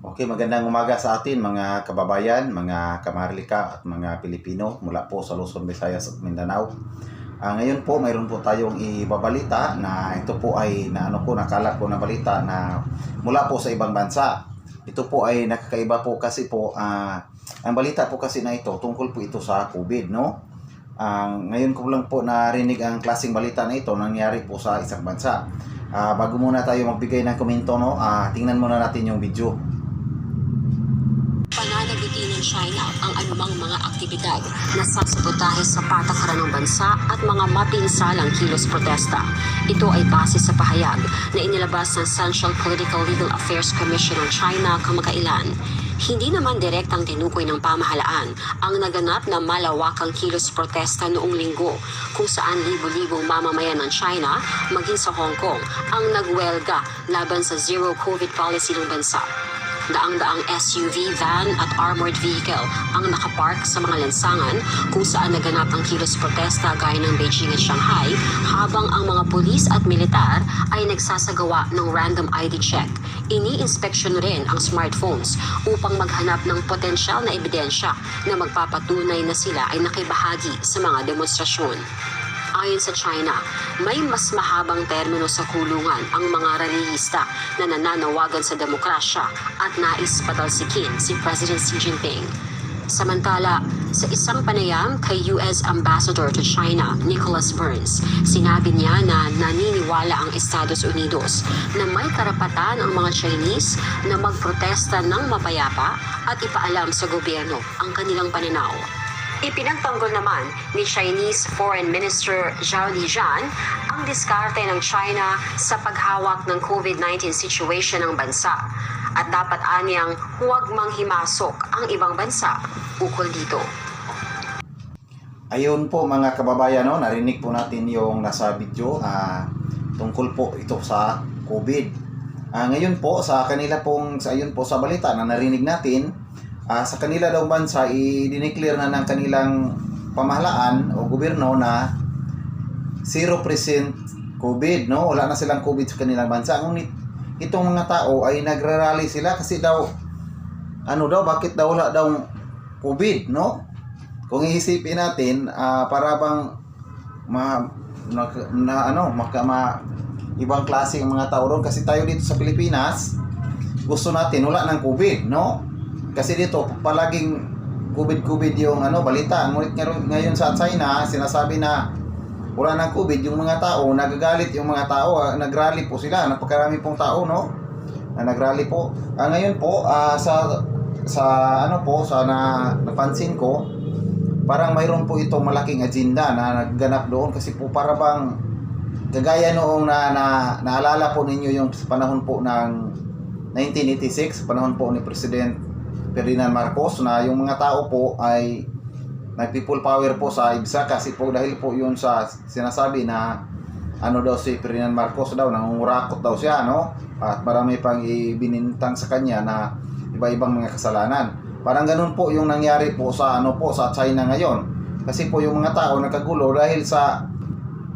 Okay, magandang umaga sa atin mga kababayan, mga kamarlika at mga Pilipino mula po sa Luzon, Visayas at Mindanao. Ah, ngayon po, mayroon po tayong ibabalita na ito po ay na ano po nakalat po na balita na mula po sa ibang bansa. Ito po ay nakakaiba po kasi po ah, ang balita po kasi na ito tungkol po ito sa COVID, no? Ang ngayon ko lang po narinig ang klaseng balita na ito nangyari po sa isang bansa. Ah, bago muna tayo magbigay ng komento, no? Ah, tingnan muna natin yung video. Pananagutin ng China ang anumang mga aktibidad na sasabotahe sa patakaran ng bansa at mga mapinsalang kilos protesta. Ito ay base sa pahayag na inilabas ng Central Political Legal Affairs Commission ng China kamakailan. Hindi naman direktang tinukoy ng pamahalaan ang naganap na malawakang kilos protesta noong linggo kung saan libo-libong mamamayan ng China maging sa Hong Kong ang nagwelga laban sa zero COVID policy ng bansa. Daang-daang SUV, van at armored vehicle ang nakapark sa mga lansangan kung saan naganap ang kilos protesta gaya ng Beijing at Shanghai habang ang mga pulis at militar ay nagsasagawa ng random ID check. Ini-inspeksyon rin ang smartphones upang maghanap ng potensyal na ebidensya na magpapatunay na sila ay nakibahagi sa mga demonstrasyon. Ayon sa China, may mas mahabang termino sa kulungan ang mga rallyista na nananawagan sa demokrasya at nais patalsikin si President Xi Jinping. Samantala, sa isang panayam kay US Ambassador to China, Nicholas Burns, sinabi niya na naniniwala ang Estados Unidos na may karapatan ang mga Chinese na magprotesta ng mapayapa at ipaalam sa gobyerno ang kanilang pananaw. Ipinagtanggol naman ni Chinese Foreign Minister Zhao Lijian ang diskarte ng China sa paghawak ng COVID-19 situation ng bansa at dapat anyang huwag manghimasok ang ibang bansa ukol dito. Ayun po mga kababayan, no, narinig po natin yung nasa video ah, tungkol po ito sa COVID. Ah, ngayon po sa kanila pong sa ayun po sa balita na narinig natin, ah, sa kanila daw bansa i-declare na ng kanilang pamahalaan o gobyerno na 0% COVID, no? Wala na silang COVID sa kanilang bansa. Ngunit itong mga tao ay nagrarally sila kasi daw ano daw bakit daw wala daw COVID, no? kung iisipin natin ah, para bang ma, na, na ano maka, ma, ibang klase ang mga tao ron kasi tayo dito sa Pilipinas gusto natin wala ng COVID no kasi dito palaging COVID COVID yung ano balita. Ngunit ngayon, ngayon sa China sinasabi na wala ng COVID yung mga tao nagagalit yung mga tao ah, nagrally po sila. Napakarami pong tao no? Na nagrally po. Ah, ngayon po ah, sa sa ano po sa na, napansin ko parang mayroon po itong malaking agenda na nagganap doon. Kasi po para bang kagaya noong na, na naalala po ninyo yung panahon po ng 1986 panahon po ni President Ferdinand Marcos na yung mga tao po ay nag people power po sa IBSA kasi po dahil po yun sa sinasabi na ano daw si Ferdinand Marcos daw nangungurakot daw siya no at marami pang ibinintang sa kanya na iba-ibang mga kasalanan Parang ganun po yung nangyari po sa ano po sa China ngayon. Kasi po yung mga tao nagkagulo dahil sa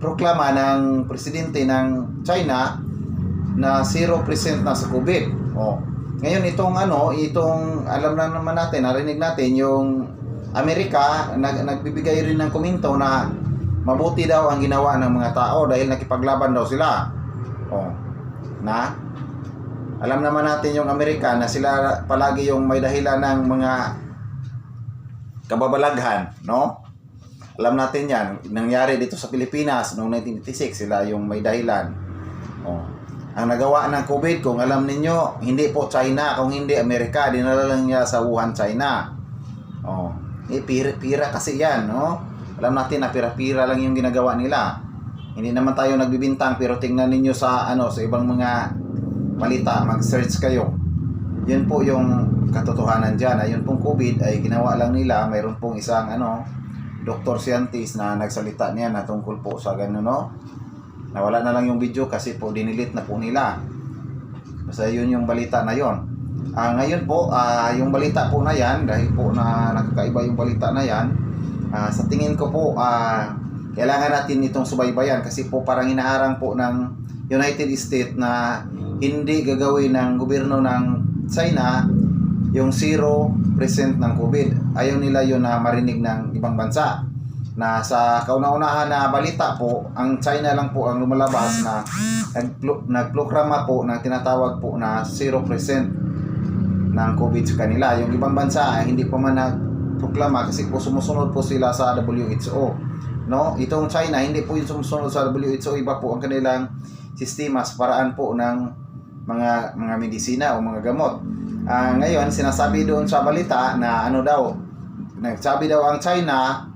proklama ng presidente ng China na 0% na sa COVID. Oh. Ngayon itong ano, itong alam na naman natin, narinig natin yung Amerika nag, nagbibigay rin ng komento na mabuti daw ang ginawa ng mga tao dahil nakipaglaban daw sila. Oh. Na alam naman natin yung Amerika na sila palagi yung may dahilan ng mga kababalaghan, no? Alam natin yan. Nangyari dito sa Pilipinas noong 1986, sila yung may dahilan. Oh. Ang nagawa ng COVID, kung alam ninyo, hindi po China, kung hindi Amerika, dinala lang niya sa Wuhan, China. Oh. Eh, pira, pira kasi yan, no? Alam natin na pira-pira lang yung ginagawa nila. Hindi naman tayo nagbibintang, pero tingnan ninyo sa, ano, sa ibang mga balita, mag-search kayo. Yun po yung katotohanan dyan. Ayun pong COVID ay ginawa lang nila. Mayroon pong isang ano, doktor scientist na nagsalita niya na tungkol po sa gano'n, no? Nawala na lang yung video kasi po dinilit na po nila. Basta yun yung balita na yon. Ah, ngayon po, ah, yung balita po na yan, dahil po na nakakaiba yung balita na yan, ah, sa tingin ko po, ah, kailangan natin itong subaybayan kasi po parang inaharang po ng United States na hindi gagawin ng gobyerno ng China yung 0% ng COVID. Ayaw nila yun na marinig ng ibang bansa. Na sa kauna-unahan na balita po, ang China lang po ang lumalabas na nagprograma po ng tinatawag po na 0% ng COVID sa kanila. Yung ibang bansa ay hindi pa man nagproklama kasi po sumusunod po sila sa WHO. No? Itong China, hindi po yung sumusunod sa WHO, iba po ang kanilang sistema sa paraan po ng mga mga medisina o mga gamot. Ah, ngayon, sinasabi doon sa balita na ano daw, nagsabi daw ang China,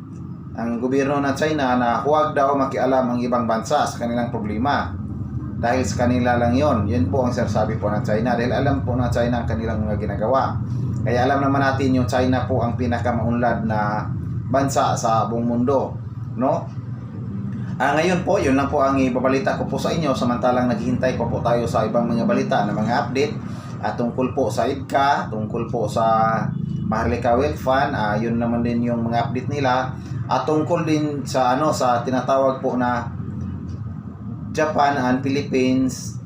ang gobyerno ng China na huwag daw makialam ang ibang bansa sa kanilang problema. Dahil sa kanila lang yon Yun po ang sinasabi po ng China. Dahil alam po ng China ang kanilang mga ginagawa. Kaya alam naman natin yung China po ang pinakamaunlad na bansa sa buong mundo. No? Ah, ngayon po, yun lang po ang ibabalita ko po sa inyo samantalang naghihintay pa po tayo sa ibang mga balita na mga update at tungkol po sa IDCA, tungkol po sa Maharlika Wealth Fund, ah, yun naman din yung mga update nila. At tungkol din sa ano sa tinatawag po na Japan and Philippines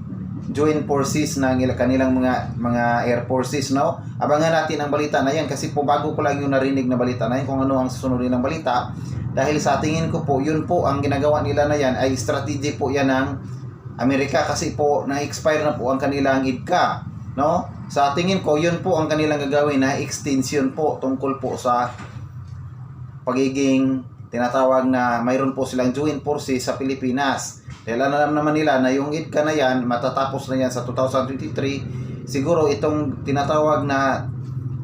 joint forces ng ila- kanilang mga mga air forces no? Abangan natin ang balita na yan kasi po bago ko lang yung narinig na balita na yan kung ano ang susunod nilang balita. Dahil sa tingin ko po yun po ang ginagawa nila na yan ay strategy po yan ng Amerika kasi po na-expire na po ang kanilang IDCA no sa tingin ko yun po ang kanilang gagawin na extension po tungkol po sa pagiging tinatawag na mayroon po silang joint forces sa Pilipinas. Dahil alam naman nila na yung IDCA na yan, matatapos na yan sa 2023, siguro itong tinatawag na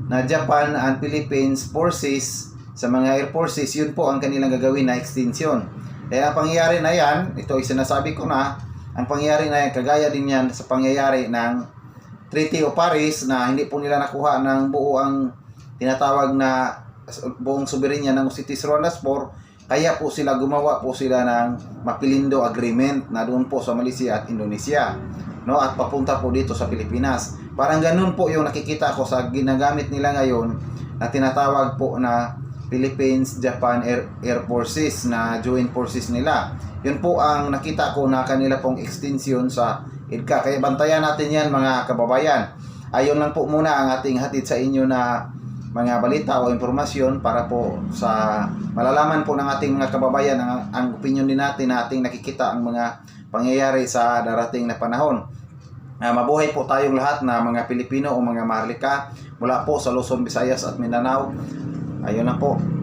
na Japan and Philippines forces sa mga air forces, yun po ang kanilang gagawin na extension. Dahil ang pangyayari na yan, ito ay sinasabi ko na, ang pangyayari na yan, kagaya din yan sa pangyayari ng Treaty of Paris na hindi po nila nakuha ng buo ang tinatawag na buong soberenya ng Cities Rondas 4 kaya po sila gumawa po sila ng Mapilindo Agreement na doon po sa Malaysia at Indonesia no? At papunta po dito sa Pilipinas. Parang ganun po yung nakikita ko sa ginagamit nila ngayon na tinatawag po na Philippines Japan Air, Air Forces na joint forces nila yun po ang nakita ko na kanila pong extension sa IDCA kaya bantayan natin yan mga kababayan ayon lang po muna ang ating hatid sa inyo na mga balita o impormasyon para po sa malalaman po ng ating mga kababayan ang, ang opinion din natin na ating nakikita ang mga pangyayari sa darating na panahon. Ah, mabuhay po tayong lahat na mga Pilipino o mga Maharlika mula po sa Luzon, Visayas at Mindanao. Ayun na po.